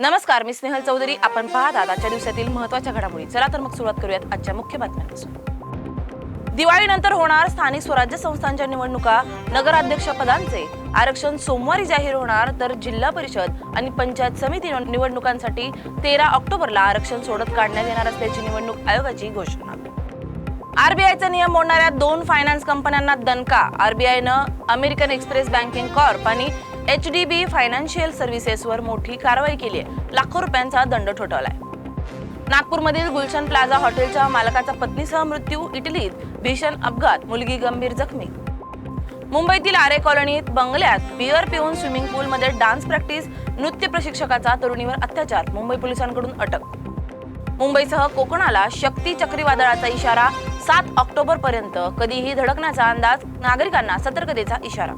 नमस्कार मी स्नेहल चौधरी. आपण पाहत आहात आजच्या दिवसातील महत्त्वाच्या घडामोडी. चला तर मग सुरुवात करूयात आजच्या मुख्य बातम्यांपासून. दिवाळीनंतर होणार स्थानिक स्वराज्य संस्थांच्या निवडणुका. नगराध्यक्ष पदांचे आरक्षण सोमवारी जाहीर होणार तर जिल्हा परिषद आणि पंचायत समिती निवडणुकांसाठी तेरा ऑक्टोबरला आरक्षण सोडत काढण्यात येणार असल्याची निवडणूक आयोगाची घोषणा. आरबीआयचा नियम मोडणाऱ्या दोन फायनान्स कंपन्यांना दणका. आरबीआयनं अमेरिकन एक्सप्रेस बँकिंग कॉर्प आणि एच डी बी फायनान्शियल सर्व्हिसेसवर मोठी कारवाई केली आहे लाखो रुपयांचा दंड ठोठावलाय. नागपूरमधील गुलशन प्लाझा हॉटेलच्या मालकाचा पत्नीसह मृत्यू इटलीत भीषण अपघात मुलगी गंभीर जखमी. मुंबईतील आरे कॉलनीत बंगल्यात बिअर पिऊन स्विमिंग पूलमध्ये डान्स प्रॅक्टिस नृत्य प्रशिक्षकाचा तरुणीवर अत्याचार मुंबई पोलिसांकडून अटक. मुंबईसह कोकणाला शक्ती चक्रीवादळाचा इशारा सात ऑक्टोबर पर्यंत कधीही धडकण्याचा अंदाज नागरिकांना सतर्कतेचा इशारा.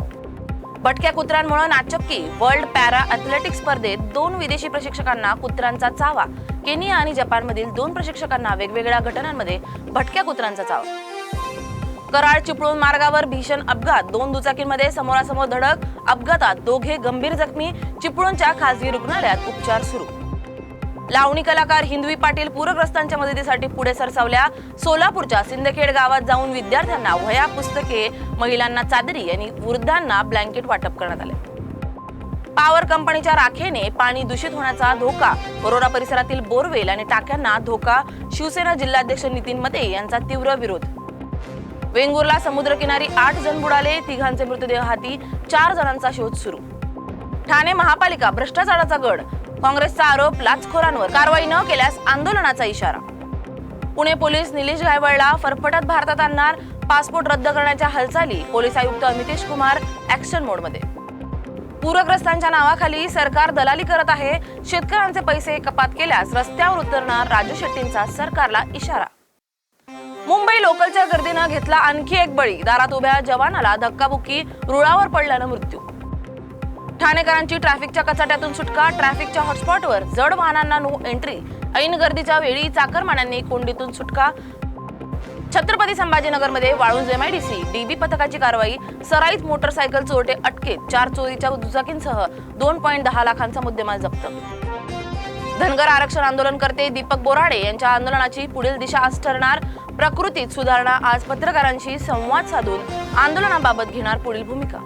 भटक्या कुत्र्यांमुळे नाचक्की वर्ल्ड पॅरा अथलेटिक स्पर्धेत दोन विदेशी प्रशिक्षकांना कुत्र्यांचा चावा. केनिया आणि जपानमधील दोन प्रशिक्षकांना वेगवेगळ्या घटनांमध्ये भटक्या कुत्र्यांचा चावा. कराड चिपळूण मार्गावर भीषण अपघात. दोन दुचाकींमध्ये समोरासमोर धडक. अपघातात दोघे गंभीर जखमी. चिपळूणच्या खासगी रुग्णालयात उपचार सुरू. लावणी कलाकार हिंदवी पाटील पूरग्रस्तांच्या मदतीसाठी पुढे सरसावल्या. सोलापूरच्या सिंदखेड गावात जाऊन विद्यार्थ्यांना वह्या पुस्तके महिलांना चादरी आणि वृद्धांना ब्लँकेट वाटप करण्यात आले. पॉवर कंपनीच्या राखेने पाणी दूषित होण्याचा धोका वरोरा परिसरातील बोरवेल आणि टाक्यांना धोका शिवसेना जिल्हाध्यक्ष नितीन मते यांचा तीव्र विरोध. वेंगुर्ला समुद्रकिनारी आठ जण बुडाले तिघांचे मृतदेह हाती चार जणांचा शोध सुरू. ठाणे महापालिका भ्रष्टाचाराचा गड काँग्रेसचा आरोप लाचखोरांवर. कारवाई न केल्यास आंदोलनाचा इशारा. पुणे पोलीस निलेश गायवळला फरफटत भारतात आणणार पासपोर्ट रद्द करण्याच्या हालचाली पोलीस आयुक्त अमितेश कुमार ऍक्शन मोडमध्ये पूरग्रस्तांच्या नावाखाली सरकार दलाली करत आहे शेतकऱ्यांचे पैसे कपात केल्यास रस्त्यावर उतरणार राजू शेट्टींचा सरकारला इशारा. मुंबई लोकलच्या गर्दीनं घेतला आणखी एक बळी दारात उभ्या जवानाला धक्काबुक्की रुळावर पडल्यानं मृत्यू. ठाणेकरांची ट्रॅफिकच्या कचाट्यातून सुटका ट्रॅफिकच्या हॉटस्पॉटवर जड वाहनांना नो एंट्री ऐन गर्दीच्या वेळी चाकरमान्यांनी कोंडीतून सुटका. छत्रपती संभाजीनगरमध्ये वाळूंज एमआयडीसी डीबी पथकाची कारवाई सराईत मोटरसायकल चोरटे अटकेत चार चोरीच्या दुचाकींसह दोन पॉईंट दहा लाखांचा मुद्देमाल जप्त. धनगर आरक्षण आंदोलन करते दीपक बोराडे यांच्या आंदोलनाची पुढील दिशा आज ठरणार. प्रकृतीत सुधारणा आज पत्रकारांशी संवाद साधून आंदोलनाबाबत घेणार पुढील भूमिका.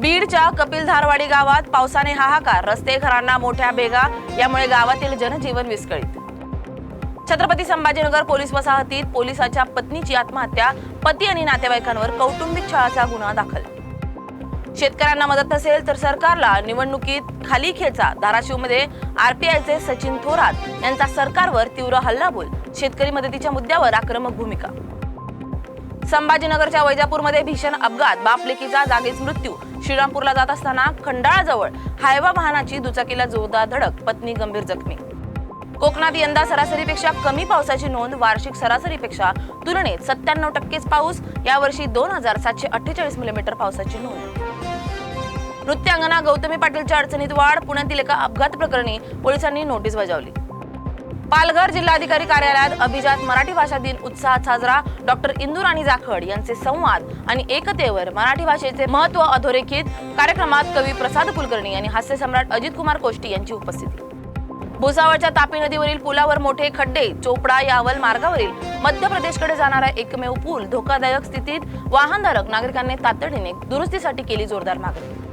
बीडच्या कपिल धारवाडी गावात पावसाने हाहाकार. रस्ते घरांना मोठ्या भेगा यामुळे गावातील जनजीवन विस्कळीत. छत्रपती संभाजीनगर पोलीस वसाहतीत पोलिसाच्या पत्नीची आत्महत्या. पती आणि नातेवाईकांवर कौटुंबिक छळाचा गुन्हा दाखल. शेतकऱ्यांना मदत नसेल तर सरकारला निवडणुकीत खाली खेचा. धाराशिवमध्ये आरपीआयचे सचिन थोरात यांचा सरकारवर तीव्र हल्लाबोल. शेतकरी मदतीच्या मुद्द्यावर आक्रमक भूमिका. संभाजीनगरच्या वैजापूरमध्ये भीषण अपघात. बापलेकीचा जागीच मृत्यू. श्रीरामपूरला जात असताना खंडाळाजवळ हायवा वाहनाची दुचाकीला जोरदार धडक. पत्नी गंभीर जखमी. कोकणात यंदा सरासरीपेक्षा कमी पावसाची नोंद वार्षिक सरासरीपेक्षा तुलनेत सत्त्याण्णव टक्केच पाऊस. यावर्षी दोन हजार सातशे अठ्ठेचाळीस मिलीमीटर पावसाची नोंद. नृत्यांगना गौतमी पाटीलच्या अडचणीत वाढ. पुण्यातील एका अपघात प्रकरणी पोलिसांनी नोटीस बजावली. पालघर जिल्हाधिकारी कार्यालयात अभिजात मराठी भाषा दिन उत्साहात साजरा डॉक्टर इंदुराणी जाखड यांचे संवाद आणि एकतेवर मराठी भाषेचे महत्त्व अधोरेखित कार्यक्रमात कवी प्रसाद कुलकर्णी आणि हास्य सम्राट अजित कुमार कोष्टी यांची उपस्थिती. भुसावळच्या तापी नदीवरील पुलावर मोठे खड्डे चोपडा यावल मार्गावरील मध्य प्रदेशकडे जाणारा एकमेव पूल धोकादायक स्थितीत वाहनधारक नागरिकांनी तातडीने दुरुस्तीसाठी केली जोरदार मागणी.